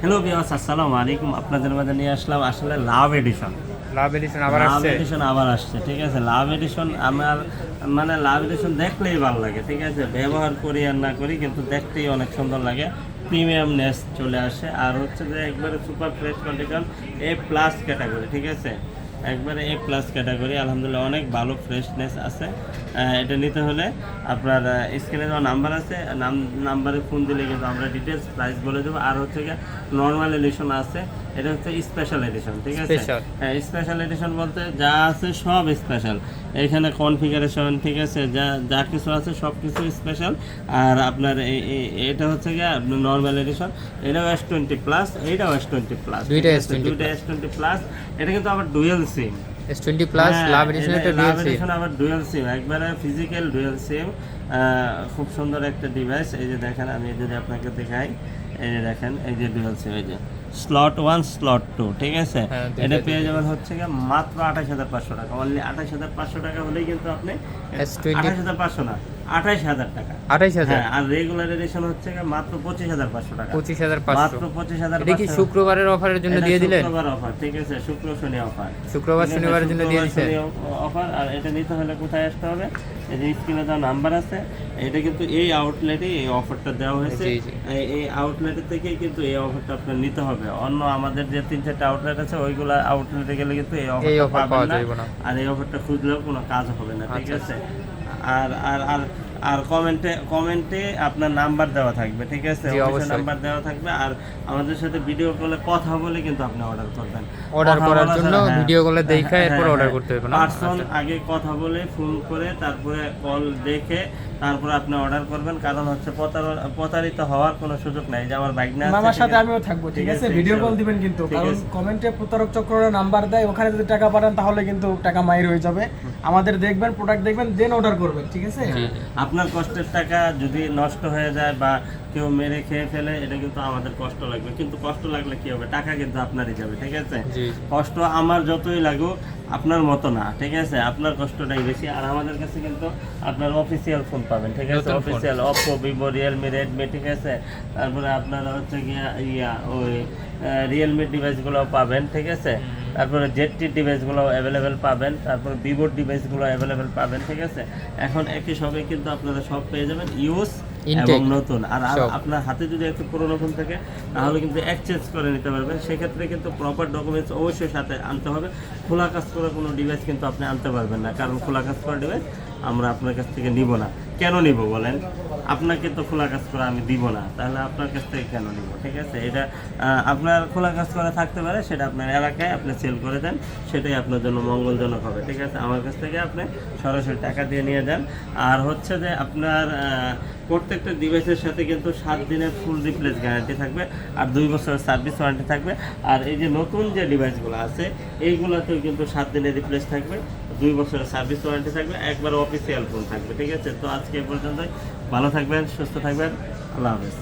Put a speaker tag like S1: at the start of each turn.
S1: Hello বিয়াস আসসালামু আলাইকুম। আপনাদের মাঝে নিয়ে আসলাম আসলে লাভ এডিশন
S2: লাভ এডিশন আবার আসছে।
S1: লাভ এডিশন আবার আসছে ঠিক আছে? লাভ এডিশন আমার মানে লাভ এডিশন দেখলেই ভালো লাগে ঠিক আছে? ব্যবহার করি আর না করি কিন্তু দেখতেই অনেক সুন্দর লাগে। প্রিমিয়ামনেস চলে আসে। আর হচ্ছে যে একবারে super fresh condition A plus category ঠিক আছে? একবারে এ প্লাস ক্যাটাগরি আলহামদুলিল্লাহ অনেক ভালো ফ্রেশনেস আছে। এটা নিতে হলে আপনার স্ক্রিনে দেওয়া নাম্বার আছে নাম নাম্বারে ফোন দিলে কিন্তু আমরা ডিটেলস প্রাইস বলে দেবো। আর হচ্ছে গিয়ে নর্মাল এডিশন আছে এটা হচ্ছে স্পেশাল এডিশন ঠিক আছে? হ্যাঁ স্পেশাল এডিশন বলতে যা আছে সব স্পেশাল এখানে কনফিগারেশন ঠিক আছে? যা যা কিছু আছে সব কিছু স্পেশাল আর আপনার এটা হচ্ছে গিয়ে নর্মাল এডিশন এটাও এস টোয়েন্টি প্লাস এইটাও এস টোয়েন্টি প্লাস
S2: দুইটা S20
S1: দুইটা এস টোয়েন্টি প্লাস এটা কিন্তু আবার dual SIM
S2: S twenty plus love edition একটা
S1: আবার ডুয়েল সিম একবারে ফিজিক্যাল ডুয়েল সিম খুব সুন্দর একটা ডিভাইস এই যে দেখেন আমি যদি আপনাকে দেখাই এই যে দেখেন এই যে ডুয়েল সিম এই যে। স্লট ওয়ান স্লট টু ঠিক আছে?
S2: হ্যাঁ,
S1: এটা পেয়ে যাবেন হচ্ছে কি মাত্র আঠাশ হাজার পাঁচশো টাকা। অনলি আঠাশ হাজার পাঁচশো টাকা হলেই কিন্তু আপনি
S2: S20
S1: আঠাশ হাজার পাঁচশো না। আঠাশ হাজার টাকা।
S2: আঠাইশ হাজার?
S1: হ্যাঁ আর রেগুলার এডিশন হচ্ছে মাত্র পঁচিশ হাজার পাঁচশো টাকা।
S2: পঁচিশ হাজার
S1: মাত্র পঁচিশ হাজার
S2: এটা কি শুক্রবারের অফারের জন্য দিয়ে দিলেন?
S1: শুক্রবার অফার ঠিক আছে শুক্র শনি অফার
S2: শুক্রবার শনিবারের জন্য দিয়ে দিচ্ছে
S1: অফার আর এটা নিতে হলে কোথায় আসতে হবে? এই যে স্ক্রিনে দেওয়া নাম্বার আছে এটা কিন্তু এই আউটলেটে এই অফারটা দেওয়া হয়েছে। এই- আউটলেটের থেকেই কিন্তু এই অফারটা আপনার নিতে হবে। অন্য আমাদের যে তিন চারটা আউটলেট আছে ওইগুলো আউটলেটে গেলে কিন্তু এই অফারটা
S2: অফার
S1: পাবেন না। আর এই অফারটা খুঁজলেও কোনো কাজ হবে না ঠিক
S2: আচ্ছা,
S1: আছে? আর আর আর আর কমেন্টে কমেন্টে আপনার নাম্বার দেওয়া থাকবে ঠিক আছে?
S2: অবশ্যই।
S1: নাম্বার দেওয়া থাকবে। আর আমাদের সাথে ভিডিও কলে কথা বলে কিন্তু আপনি অর্ডার করবেন। কথা
S2: করার জন্য
S1: ছাড়া, হ্যাঁ।
S2: video call এ দেইখা
S1: হ্যাঁ,
S2: এরপর
S1: হ্যাঁ।
S2: করতে হবে না?
S1: Person
S2: আচ্ছা।
S1: আগে কথা বলে ফোন করে তারপরে কল দেখে তারপরে আপনি অর্ডার করবেন। কারণ হচ্ছে প্রতার- প্রতারিত হওয়ার কোনো সুযোগ নাই। যে আমার বাইক না আছে,
S3: মামার সাথে আমিও থাকব ঠিক আছে, ভিডিও কল দিবেন কিন্তু কারণ কমেন্টে প্রতারক চক্রের নাম্বার দেয় ওখানে যদি টাকা পাঠান তাহলে কিন্তু টাকা মাইর হয়ে যাবে। আমাদের দেখবেন প্রোডাক্ট দেখবেন দেন অর্ডার করবেন ঠিক আছে?
S1: আপনার কষ্টের টাকা যদি নষ্ট হয়ে যায় বা কেউ মেরে খেয়ে ফেলে এটা কিন্তু আমাদের কষ্ট লাগবে। কিন্তু কষ্ট লাগলে কি হবে? টাকা কিন্তু আপনারই যাবে ঠিক আছে? কষ্ট আমার যতই লাগুক আপনার মতো না ঠিক আছে? আপনার কষ্টটাই বেশি আর আমাদের কাছে কিন্তু আপনার অফিসিয়াল ফোন পাবেন ঠিক আছে? Official Oppo Vivo Realme Redmi ঠিক আছে? তারপরে আপনার হচ্ছে গিয়া ইয়া ওই রিয়েলমি ডিভাইসগুলো পাবেন ঠিক আছে? তারপরে জেডটি ডিভাইসগুলো অ্যাভেলেবেল পাবেন তারপরে ভিভোর ডিভাইসগুলো অ্যাভেলেবেল পাবেন ঠিক আছে? এখন একই সবে কিন্তু আপনারা সব পেয়ে যাবেন। ইউজ। এবং নতুন। আর আপনার হাতে যদি একটু পুরোনো ফোন থাকে তাহলে কিন্তু এক্সচেঞ্জ করে নিতে পারবেন। সেক্ষেত্রে কিন্তু প্রপার ডকুমেন্টস অবশ্যই সাথে আনতে হবে। খোলা কাজ করা কোনো ডিভাইস কিন্তু আপনি আনতে পারবেন না। কারণ খোলা কাজ করা ডিভাইস আমরা আপনার কাছ থেকে নিব না। কেন নিব বলেন? আপনাকে তো খোলা কাজ করা আমি দিব না, তাহলে আপনার কাছ থেকে কেন নিব, ঠিক আছে? এটা আপনার খোলা কাজ করা থাকতে পারে, সেটা আপনার এলাকায় আপনি সেল করে দেন, সেটাই আপনার জন্য মঙ্গলজনক হবে, ঠিক আছে? আমার কাছ থেকে আপনি সরাসরি টাকা দিয়ে নিয়ে যান। আর হচ্ছে যে আপনার প্রত্যেকটা ডিভাইসের সাথে কিন্তু সাত দিনের ফুল রিপ্লেস গ্যারান্টি থাকবে, আর দুই বছরের সার্ভিস ওয়ারেন্টি থাকবে। আর এই যে নতুন যে ডিভাইসগুলো আছে, এইগুলোতেও কিন্তু সাত দিনের রিপ্লেস থাকবে। দুই বছরের সার্ভিস ওয়ারেন্টি থাকবে একবার অফিসিয়াল ফোন থাকবে, ঠিক আছে? তো আজকে পর্যন্ত ভালো থাকবেন, সুস্থ থাকবেন, আল্লাহ হাফেজ।